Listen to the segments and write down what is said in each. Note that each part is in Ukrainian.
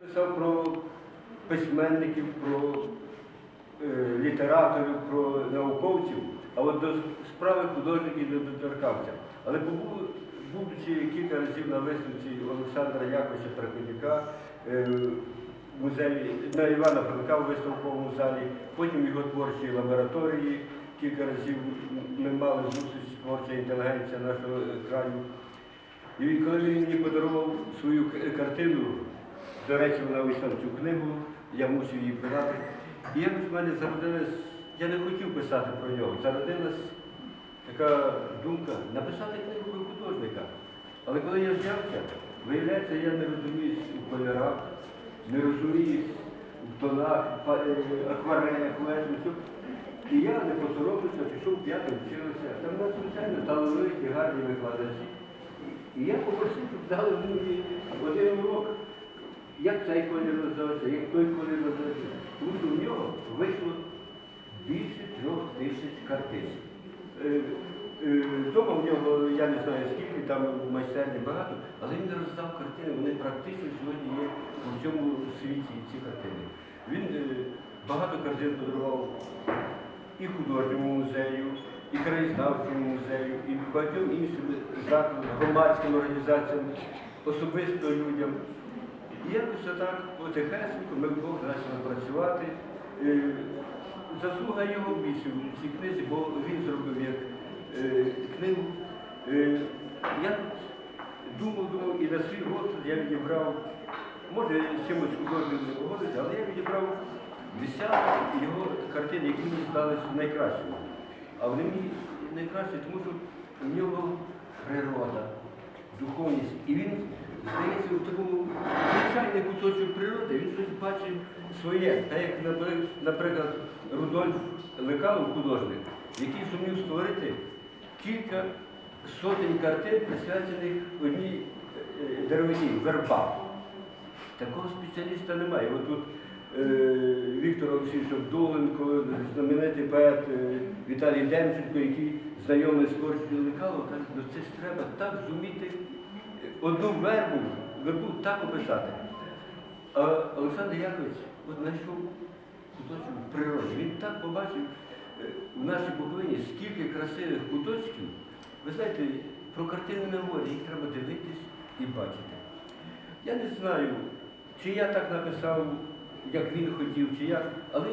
Писав про письменників, про е, літераторів, про науковців, а от до справи художників не доторкався. Але будучи кілька разів на виставці Олександра Яковича Приходяка, е, музеї на Івана Франка в виставковому залі, потім його творчій лабораторії, кілька разів ми мали зустріч творча інтелігенція нашого е, краю. І коли він мені подарував свою картину, до речі, вона вийшла цю книгу, я мусив її брати. І якось в мене зародилась, я не хотів писати про нього, зародилась така думка написати книгу про художника. Але коли я взявся, виявляється, я не розуміюсь у кольорах, не розуміюсь в тонах, е, акварелях, лежу. І я не посоромився, пішов п'ятим вчився. Там нас, звичайно, талановиті, гарні викладачі. І я попросив, дали мені один урок, як цей колір називається, як той колір називається. Тому що в нього вийшло більше трьох тисяч картин. Е, е, Дома в нього, я не знаю скільки, там майстерні багато, але він роздав картини, вони практично сьогодні є у всьому світі ці картини. Він е, багато картин подарував і художньому музею, і краєзнавчому музею, і багатьом іншим громадським організаціям, особисто людям. І якось отак потихесенько ми вдвох почали працювати. Е, Заслуга його більше в цій книзі, бо він зробив як е, книгу. Е, Я думав, думав, і на свій розсуд я відібрав, може чимось художнім не погодиться, але я відібрав десяток його картин, які мені здалися найкращими. А вони мені найкращі, тому що в нього природа, духовність. І він, здається, у такому звичайний куточок природи, він щось бачив своє. Так як, наприклад, Рудольф Лекалов, художник, який зумів створити кілька сотень картин, присвячених одній е, деревині, вербам. Такого спеціаліста немає. От тут е, Віктор Олексійович Довленко, знаменитий поет е, Віталій Демченко, який знайомий з творчістю Лекалова, каже, ну це ж треба так зуміти одну вербу, вербу так описати. А Олександр Якович от знайшов куточок в природі. Він так побачив е, в нашій Буковині, скільки красивих куточків. Ви знаєте, про картини не говорять, їх треба дивитись і бачити. Я не знаю, чи я так написав, як він хотів, чи як, але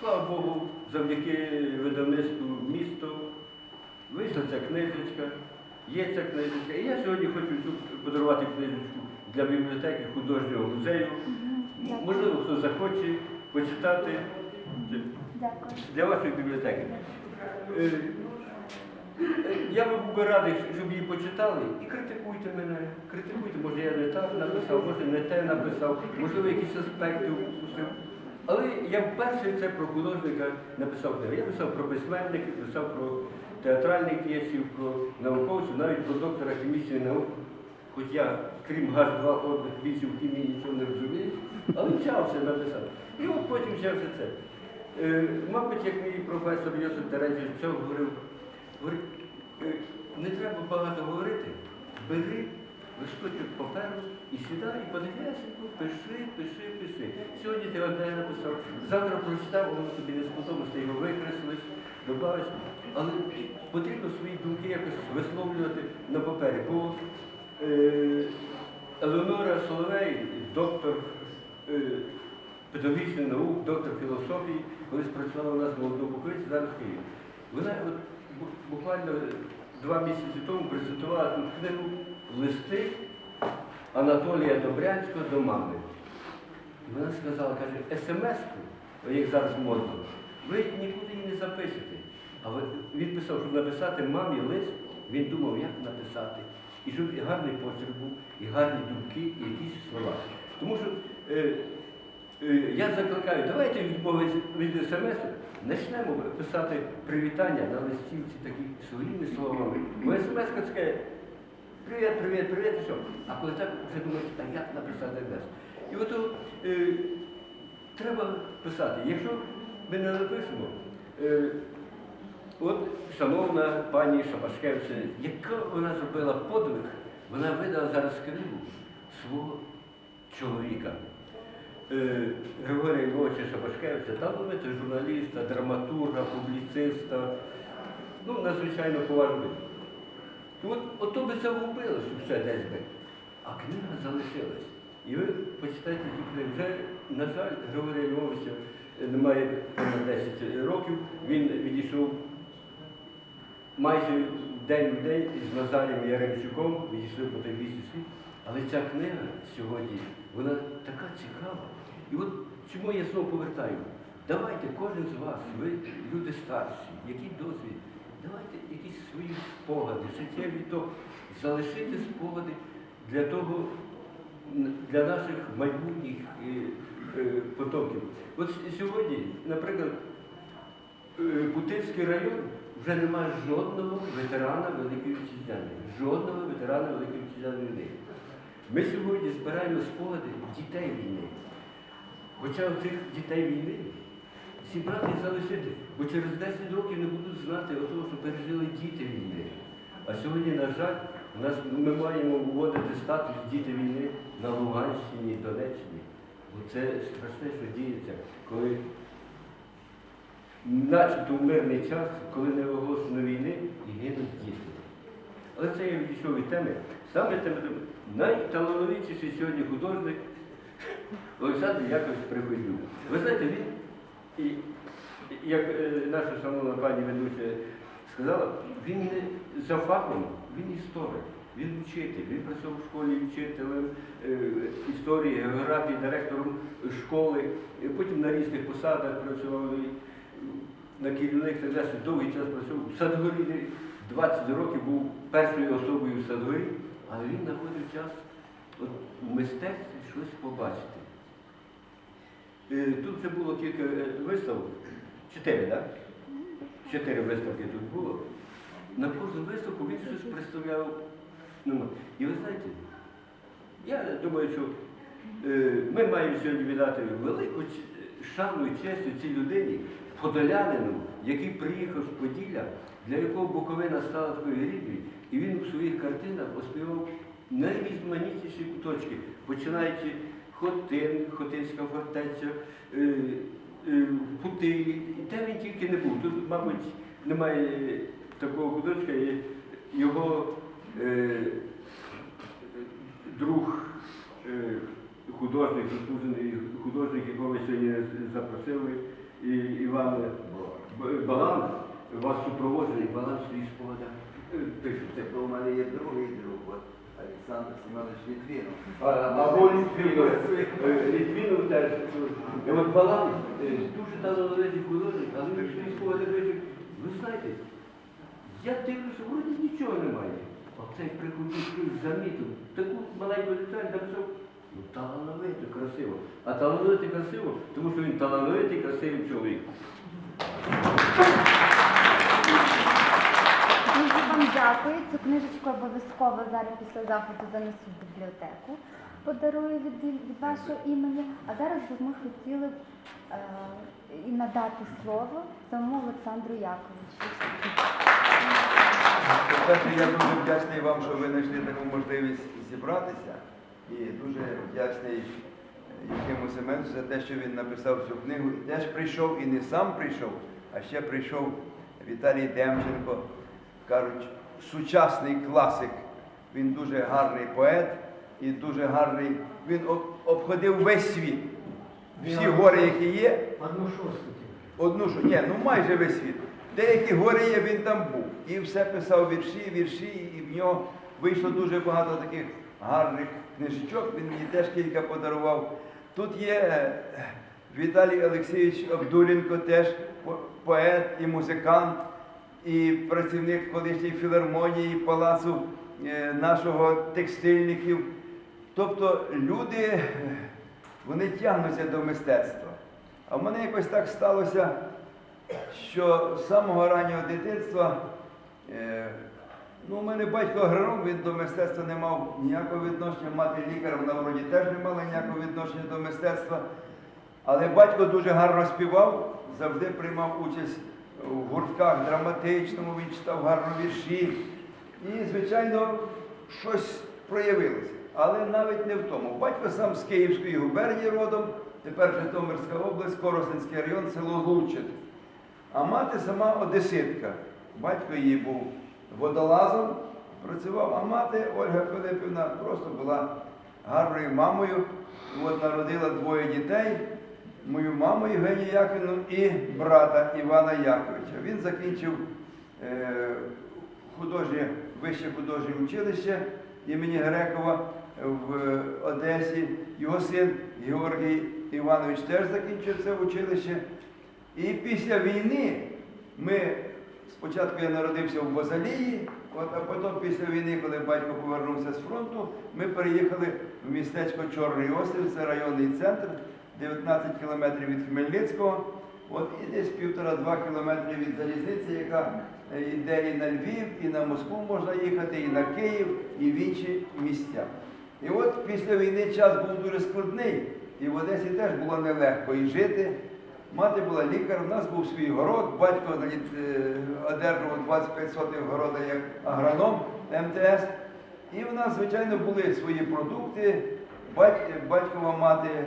слава Богу, завдяки видавництву місто вийшла ця книжечка, є ця книжечка. І я сьогодні хочу цю подарувати книжечку для бібліотеки художнього музею. Можливо, хто захоче почитати Дякую. для вашої бібліотеки. Е, Я був би радий, щоб її почитали і критикуйте мене. Критикуйте, може я не так написав, може не те написав, можливо, якісь аспекти упустив. Але я вперше це про художника написав. Я писав про письменників, писав про театральних діячів, про науковців, навіть про доктора хімічної науки. Хоч я, крім ГАЗ-2 одних більше хімії нічого не розумію, але вчався написати. І от потім взявся це. Е, Мабуть, як мій професор Йосип Терентьєв цього говорив, говорить, е, не треба багато говорити, бери листочок паперу і сідай, і потихесенько, пиши, пиши, пиши. Сьогодні ти одне написав, завтра прочитав, воно тобі не сподобалось, ти його викреслиш, добавиш. Але потрібно свої думки якось висловлювати на папері. Бо е, Елеонора Соловей, доктор е, педагогічних наук, доктор філософії, колись працювала у нас в молодому Буковиці, зараз в Києві. Вона от буквально два місяці тому презентувала тут книгу Листи Анатолія Добрянського до мами. І вона сказала, каже, смс-ку, як зараз модно, ви нікуди її не запишете. А ви- він писав, щоб написати мамі лист, він думав, як написати. І щоб і гарний почерк був, і гарні думки, і якісь слова. Тому що е, е, я закликаю, давайте відмовити від смс, почнемо писати привітання на листівці такі своїми словами. Бо смс таке привіт, привіт, привіт, і все. А коли так вже думаєш, а як написати десь? І от е, треба писати. Якщо ми не напишемо, е, От, шановна пані Шапашкевича, яка вона зробила подвиг, вона видала зараз книгу свого чоловіка. е, Григорія Львовича Шабашкевича, талановитого журналіста, драматурга, публіциста, ну, надзвичайно поважний. От, ото би це вгубилося все десь би. А книга залишилась. І ви почитайте цю книгу. Вже, на жаль, Григорія Львовича немає понад 10 років. Він відійшов майже день в день з Назарієм Яремчуком, відійшли по той бісі світ. Але ця книга сьогодні, вона така цікава. І от чому я знову повертаю? Давайте кожен з вас, ви люди старші, який досвід, давайте якісь свої спогади, життєві, то залишити спогади для того, для наших майбутніх е, е, потомків. От сьогодні, наприклад, е, Путильський район вже немає жодного ветерана Великої Вітчизняної, жодного ветерана Великої Вітчизняної війни. Ми сьогодні збираємо спогади дітей війни. Хоча цих дітей війни зібрати і залишити, бо через 10 років не будуть знати того, що пережили діти війни. А сьогодні, на жаль, у нас ми маємо вводити статус діти війни на Луганщині, Донеччині. Бо це страшне, що діється, коли начебто в мирний час, коли не оголошено війни і гинуть діти. Але це я відійшов від теми. Саме теми найталановитіший сьогодні художник Олександр Яковлевич Пригоднюк. Ви знаєте, він, і, як е, наша шановна пані ведуча сказала, він не за фахом, він історик, він вчитель, він працював в школі вчителем е, історії, географії, директором школи, потім на різних посадах працював на керівних так далі, довгий час працював. В Садгорі 20 років був першою особою в Садгорі, але він знаходив час от, у мистецтві щось побачити. Е, Тут вже було кілька е, виставок, чотири, так? Чотири виставки тут було. На кожну виставку він щось представляв. Ну, і ви знаєте, я думаю, що е, ми маємо сьогодні віддати велику шану і честь цій людині, подолянину, який приїхав з Поділля, для якого Буковина стала такою рідною, і він у своїх картинах оспівав найрізноманітніші куточки, починаючи Хотин, Хотинська фортеця, е, е, Путилі, і де він тільки не був. Тут, мабуть, немає такого куточка, його е, друг, е, художник, заслужений художник, якого ви сьогодні запросили, Іван Б- Балан, вас супроводжує, Балан свій спогадах е, пише. Це про у мене є другий друг, Олександр Семенович Літвінов. Або Літвінов. Е, Літвінов теж. І от Балан е, дуже талановитий художник, але він свої спогади пише. Ви знаєте, я дивлюся, вроді нічого немає. Оцей щось замітив. Таку маленьку деталь написав. Ну, талановито, красиво. А талановито красиво, тому що він талановитий, красивий чоловік. Дуже вам дякую. Цю книжечку обов'язково зараз після заходу занесу в бібліотеку. Подарую від, від вашого імені. А зараз би ми хотіли е, і надати слово самому Олександру Яковичу. По-перше, я дуже вдячний вам, що ви знайшли таку можливість зібратися. І дуже вдячний Євгему Семеновичу за те, що він написав цю книгу. І теж прийшов і не сам прийшов, а ще прийшов Віталій Демченко, кажуть, сучасний класик. Він дуже гарний поет і дуже гарний. Він обходив весь світ. Всі гори, які є, Одну шосту. Одну що, ні, ну майже весь світ. Деякі гори є, він там був. І все писав вірші, вірші, і в нього вийшло дуже багато таких гарних книжечок. Він мені теж кілька подарував. Тут є е, Віталій Олексійович Обдуренко, теж поет і музикант, і працівник колишньої філармонії, палацу е, нашого текстильників. Тобто люди, е, вони тягнуться до мистецтва. А в мене якось так сталося, що з самого раннього дитинства, ну, у мене батько агроном, він до мистецтва не мав ніякого відношення, мати лікар, вона вроді теж не мала ніякого відношення до мистецтва. Але батько дуже гарно співав, завжди приймав участь у гуртках драматичному, він читав гарно вірші. І, звичайно, щось проявилося. але навіть не в тому. Батько сам з Київської губернії родом, тепер Житомирська область, Коростенський район, село Лучин. А мати сама одеситка. Батько її був водолазом, працював, а мати Ольга Пилипівна просто була гарною мамою. От народила двоє дітей, мою маму Євгенію Яківну і брата Івана Яковича. Він закінчив е, художнє, вище художнє училище імені Грекова в Одесі. Його син Георгій Іванович теж закінчив це училище. І після війни ми спочатку я народився в Базалії, от, а потім після війни, коли батько повернувся з фронту, ми переїхали в містечко Чорний Острів, це районний центр, 19 кілометрів від Хмельницького. От і десь півтора-два кілометри від залізниці, яка е, йде і на Львів, і на Москву можна їхати, і на Київ, і в інші місця. І от після війни час був дуже складний, і в Одесі теж було нелегко і жити. Мати була лікар, у нас був свій город, батько е, одержував 25 сотих города як агроном МТС. І в нас, звичайно, були свої продукти. Батькова мати е,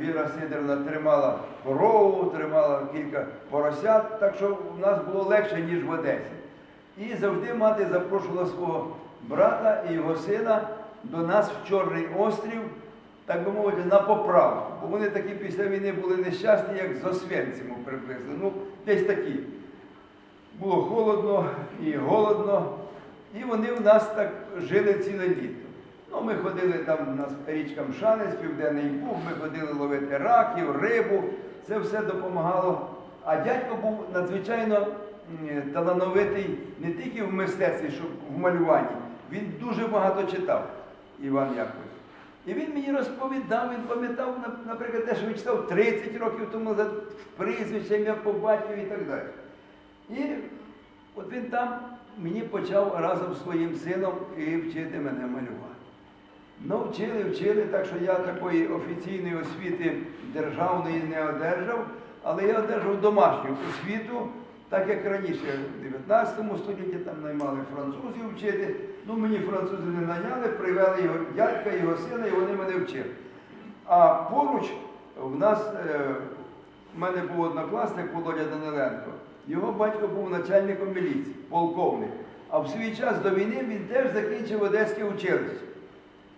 Віра Сидорівна тримала корову, тримала кілька поросят, так що в нас було легше, ніж в Одесі. І завжди мати запрошувала свого брата і його сина до нас в Чорний острів, так би мовити, на поправку. Бо вони такі після війни були нещасні, як з Освенциму приблизно. Ну, десь такі. Було холодно і голодно. І вони в нас так жили ціле літо. Ну, ми ходили там у нас річка Мшанець, Південний Буг, ми ходили ловити раків, рибу. Це все допомагало. А дядько був надзвичайно талановитий не тільки в мистецтві, що в малюванні. Він дуже багато читав, Іван Яковлевич. І він мені розповідав, він пам'ятав, наприклад, те, що він читав 30 років тому назад, прізвище, ім'я по і так далі. І от він там мені почав разом з своїм сином і вчити мене малювати. Ну, вчили, вчили, так що я такої офіційної освіти державної не одержав, але я одержав домашню освіту, так як раніше, в 19 столітті там наймали французів вчити. Ну, мені французи не наняли, привели його дядька, його сина, і вони мене вчили. А поруч в нас, е, в мене був однокласник Володя Даниленко. Його батько був начальником міліції, полковник. А в свій час до війни він теж закінчив Одеське училище.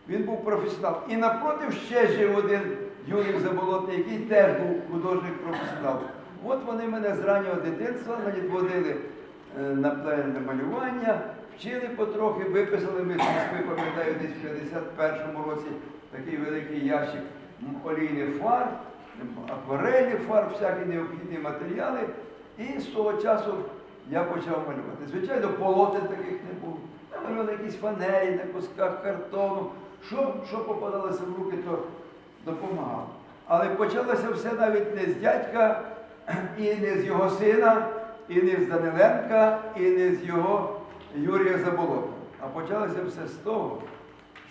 Він був професіонал. І напротив ще жив один Юрій Заболотний, який теж був художник-професіонал. От вони мене з раннього дитинства навіть водили е, на пленне малювання, вчили потрохи, виписали ми пам'ятаю, десь в 51-му році такий великий ящик олійних фарб, м, акварельних фарб, всякі необхідні матеріали. І з того часу я почав малювати. Звичайно, полотен таких не було. Я малював якісь фанері, на кусках картону. Що, що попадалося в руки, то допомагав. Але почалося все навіть не з дядька, і не з його сина, і не з Даниленка, і не з його Юрія Заболота. А почалося все з того,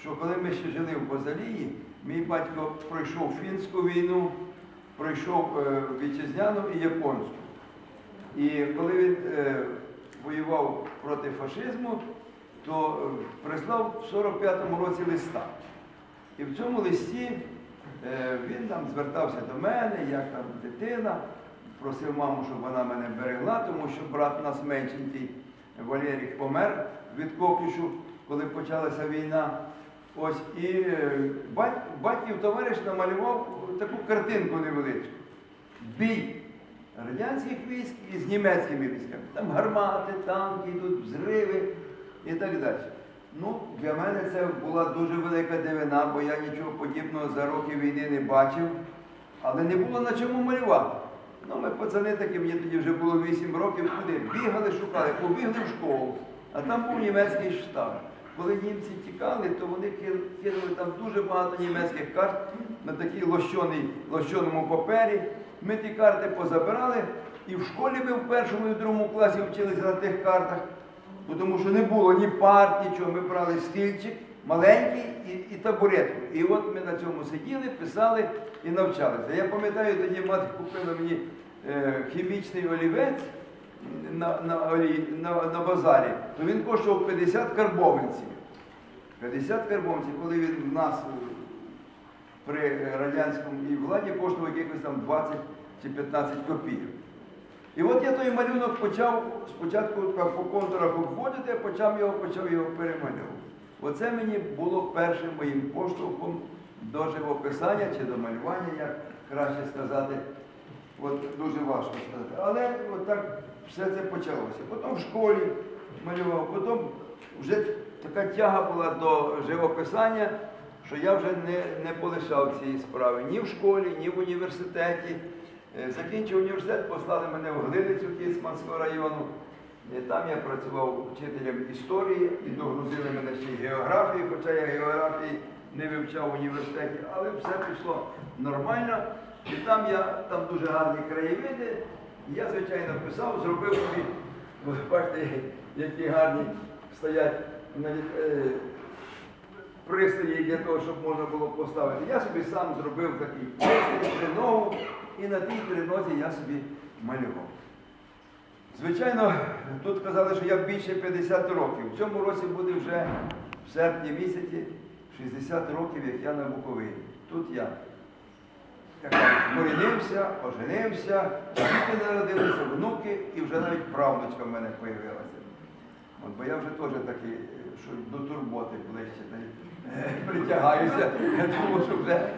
що коли ми ще жили в Базалії, мій батько пройшов фінську війну, пройшов е, вітчизняну і японську. І коли він е, воював проти фашизму, то е, прислав в 45-му році листа. І в цьому листі він там звертався до мене, як там дитина, просив маму, щоб вона мене берегла, тому що брат нас меншенький Валерій помер від коклюшу, коли почалася війна. Ось і е, бать, батьків товариш намалював таку картинку невеличку. Бій радянських військ із німецькими військами. Там гармати, танки, йдуть взриви і так далі. Ну, для мене це була дуже велика дивина, бо я нічого подібного за роки війни не бачив, але не було на чому малювати. Ну, ми пацани такі, мені тоді вже було 8 років, куди бігали, шукали, побігли в школу, а там був німецький штаб. Коли німці тікали, то вони кинули там дуже багато німецьких карт на такій лощоній, лощоному папері. Ми ті карти позабирали, і в школі ми в першому і в другому класі вчилися на тих картах, тому що не було ні парт, нічого. Ми брали стільчик маленький і, і табуретку. І от ми на цьому сиділи, писали і навчалися. Я пам'ятаю, тоді мати купила мені е, хімічний олівець на, на, на, на базарі, то він коштував 50 карбованців. 50 карбованців, коли він в нас при радянському і владі коштував якихось там 20 чи 15 копійок. І от я той малюнок почав спочатку по контурах обводити, а почав його, почав його перемальовувати. Оце мені було першим моїм поштовхом до живописання чи до малювання, як краще сказати. От дуже важко сказати. Але от так все це почалося. Потім в школі малював, потім вже така тяга була до живописання, що я вже не, не полишав цієї справи ні в школі, ні в університеті. Е, Закінчив університет, послали мене в Глиницю Кіцманського району. І там я працював вчителем історії і догрузили мене ще географії, хоча я географії не вивчав в університеті, але все пішло нормально. І там я там дуже гарні краєвиди. Я, звичайно, писав, зробив собі, бачите, які гарні стоять е, пристрої для того, щоб можна було поставити. Я собі сам зробив такий пристрій, триногу, і на тій тринозі я собі малював. Звичайно, тут казали, що я більше 50 років. В цьому році буде вже в серпні місяці 60 років, як я на Буковині. Тут я як оженився, діти народилися, внуки, і вже навіть правнучка в мене з'явилася. От, бо я вже теж такий, що до турботи ближче е, притягаюся, тому що вже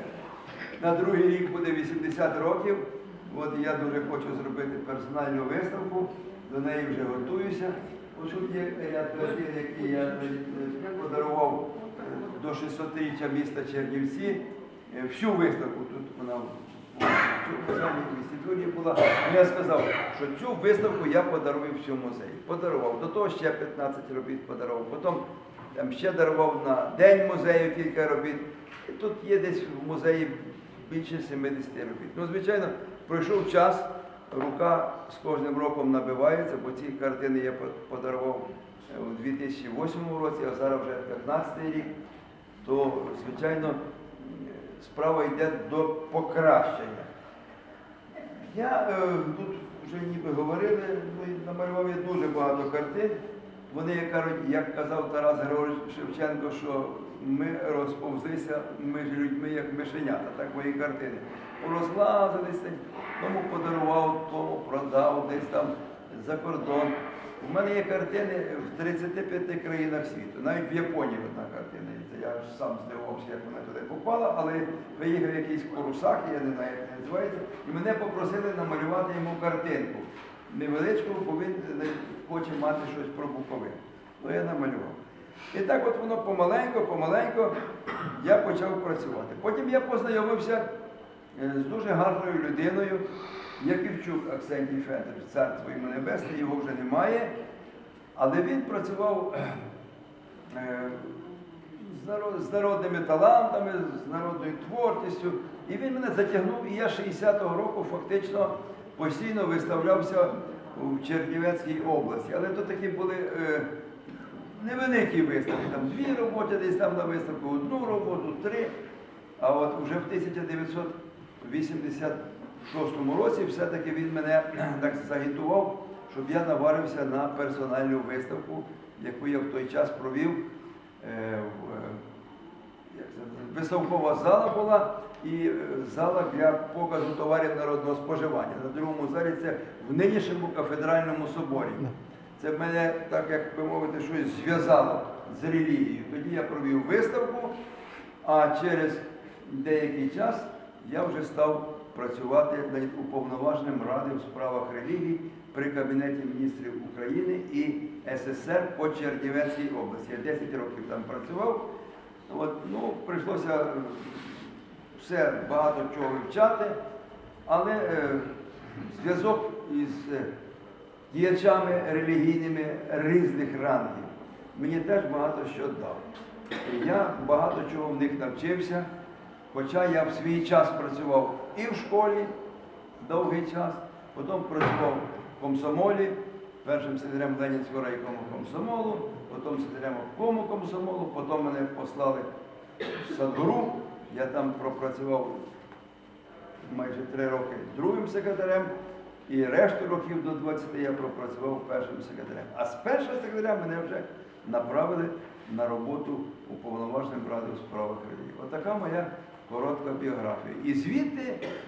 на другий рік буде 80 років. От я дуже хочу зробити персональну виставку, до неї вже готуюся. Ось є ряд картин, які я е, подарував е, до 600-річчя міста Чернівці. Е, Всю виставку тут вона в цьому інституті була. Я сказав, що цю виставку я подарую всьому музею. Подарував. До того ще 15 робіт подарував. Потім там ще дарував на день музею кілька робіт. І тут є десь в музеї більше 70 робіт. Ну, звичайно, пройшов час, рука з кожним роком набивається, бо ці картини я подарував е, у 2008 році, а зараз вже 15 рік, то, звичайно, справа йде до покращення. Я е, тут вже ніби говорили, намалював я дуже багато картин. Вони, кажуть, як казав Тарас Григорович Шевченко, що ми розповзлися між людьми, як мишенята, так мої картини. Порозлазилися, тому подарував, тому продав, десь там за кордон. У мене є картини в 35 країнах світу, навіть в Японії одна картина. Я ж сам здивувався, як вона туди попала, але приїхав якийсь корусак, я не знаю, як називається, і мене попросили намалювати йому картинку. Невеличку, він хоче мати щось про Буковину. Ну я намалював. І так от воно помаленько, помаленько я почав працювати. Потім я познайомився е, з дуже гарною людиною, Яківчук Аксентій Федорович, царство йому небесне, його вже немає. Але він працював е, з, народними талантами, з народною творчістю. І він мене затягнув, і я 60-го року фактично постійно виставлявся в Чернівецькій області. Але то такі були е, невеликі виставки, там дві роботи десь там на виставку, одну роботу, три. А от вже в 1986 році все-таки він мене так загітував, щоб я наварився на персональну виставку, яку я в той час провів. Е, е, Виставкова зала була і е, зала для показу товарів народного споживання. На другому залі це в нинішньому кафедральному соборі. Це мене, так як би мовити, щось зв'язало з релігією. Тоді я провів виставку, а через деякий час я вже став працювати уповноваженим Ради у справах релігій при Кабінеті міністрів України і СССР по Чернівецькій області. Я 10 років там працював. От, ну, прийшлося все багато чого вивчати, але е, зв'язок із е, діячами релігійними різних рангів мені теж багато що дав. І я багато чого в них навчився, хоча я в свій час працював і в школі довгий час, потім працював в комсомолі, першим секретарем Ленінського райкому комсомолу, потім секретарем обкому комсомолу, потім мене послали в Садгору, я там пропрацював майже три роки другим секретарем, і решту років до 20 я пропрацював першим секретарем. А з першого секретаря мене вже направили на роботу уповноваженим ради у справах людей. Отака моя коротка біографія. І звідти